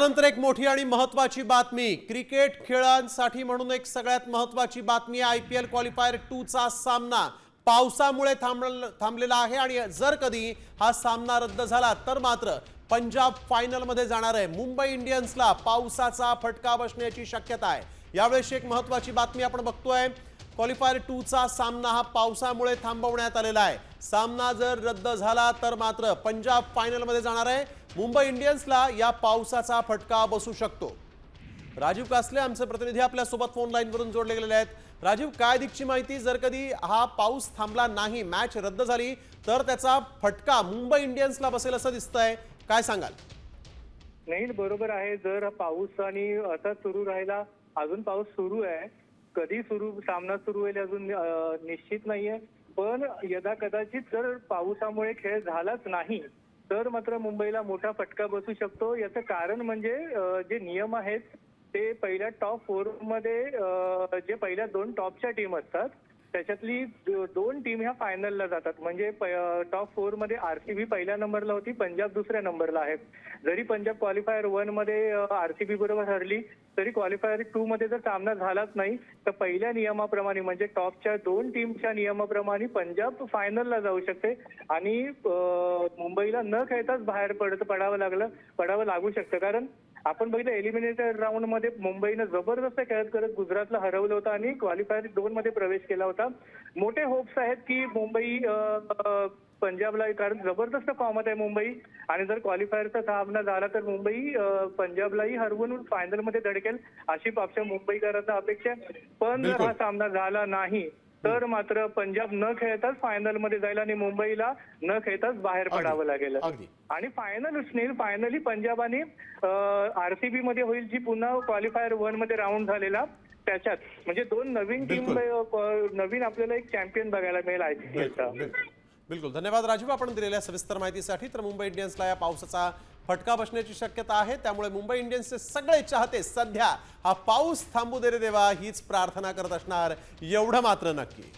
यानंतर एक मोठी आणि महत्वाची बातमी. क्रिकेट खेळांसाठी म्हणून एक सगळ्यात महत्वाची बातमी I P L qualifier two चा सामना. पावसामुळे थांबल थांबलेला आहे आणि जर कधी हा सामना रद्द झाला तर मात्र पंजाब फायनलमध्ये जाणार आहे. मुंबई इंडियन्सला पावसाचा फटका बसण्याची शक्यता आहे. यावेळेस एक महत्वाची बातमी आपण बघतोय. क्वालिफायर टूचा सामना हा पावसामुळे थांबवण्यात आलेला आहे. सामना जर रद्द झाला तर मात्र पंजाब फायनलमध्ये जाणार आहे. मुंबई इंडियन्सला या पावसाचा फटका बसू शकतो. राजीव कासले आमचे प्रतिनिधी आपल्यासोबत फोन लाईनवरून जोडले गेलेले आहेत. राजीव काय दिगची माहिती? जर कधी हा पाऊस थांबला नाही मॅच रद्द झाली तर त्याचा फटका मुंबई इंडियन्सला बसेल असं दिसतंय. काय सांगाल? नाही बरोबर आहे. जर पाऊस आणि असा सुरू राहिला अजून पाऊस सुरू आहे. कधी सुरू सामना सुरू होईल अजून निश्चित नाहीये. पण यदा कदाचित जर पावसामुळे खेळ झालाच नाही तर मात्र मुंबईला मोठा फटका बसू शकतो. याचं कारण म्हणजे जे नियम आहेत ते पहिल्या टॉप फोरमध्ये जे पहिल्या दोन टॉपच्या टीम असतात त्याच्यातली दोन टीम ह्या फायनलला जातात. म्हणजे टॉप फोरमध्ये आरसीबी पहिल्या नंबरला होती पंजाब दुसऱ्या नंबरला आहे. जरी पंजाब क्वालिफायर वनमध्ये आरसीबी बरोबर हरली तरी क्वालिफायर टू मध्ये जर सामना झालाच नाही तर पहिल्या नियमाप्रमाणे म्हणजे टॉपच्या दोन टीमच्या नियमाप्रमाणे पंजाब फायनलला जाऊ शकते. आणि मुंबईला न खेळताच बाहेर पडत पडावं लागलं पडावं लागू शकतं. कारण आपण बघितलं एलिमिनेटर राऊंडमध्ये मुंबईनं जबरदस्त खेळत करत गुजरातला हरवलं होतं आणि क्वालिफायर दोन मध्ये प्रवेश केला होता. मोठे होप्स आहेत की मुंबई पंजाबला कारण जबरदस्त फॉर्मात आहे मुंबई. आणि जर क्वालिफायरचा सामना झाला तर मुंबई पंजाबलाही हरवून फायनलमध्ये धडकेल अशी आपल्या मुंबईकरांना अपेक्षा आहे. पण जर. हा सामना झाला नाही तर मात्र पंजाब न खेळताच फायनलमध्ये जाईल आणि मुंबईला न खेळताच बाहेर पडावं लागेल. अगदी. आणि फायनल स्नेल फायनली पंजाबाने आरसीबी मध्ये होईल जी पुन्हा क्वालिफायर वनमध्ये राऊंड झालेला त्याच्यात. म्हणजे दोन नवीन टीम नवीन आपल्याला एक चॅम्पियन बघायला मिळेल बिलकुल बिलकुल. धन्यवाद राजीव आपण दिलेल्या सविस्तर माहितीसाठी. तर मुंबई इंडियन्सला या पावसाचा फटका बसण्याची शक्यता आहे. त्यामुळे मुंबई इंडियन्सचे सगळे चाहते सध्या हा पाऊस थांबू दे रे देवा हीच प्रार्थना करत असणार. एवढं मात्र नक्की.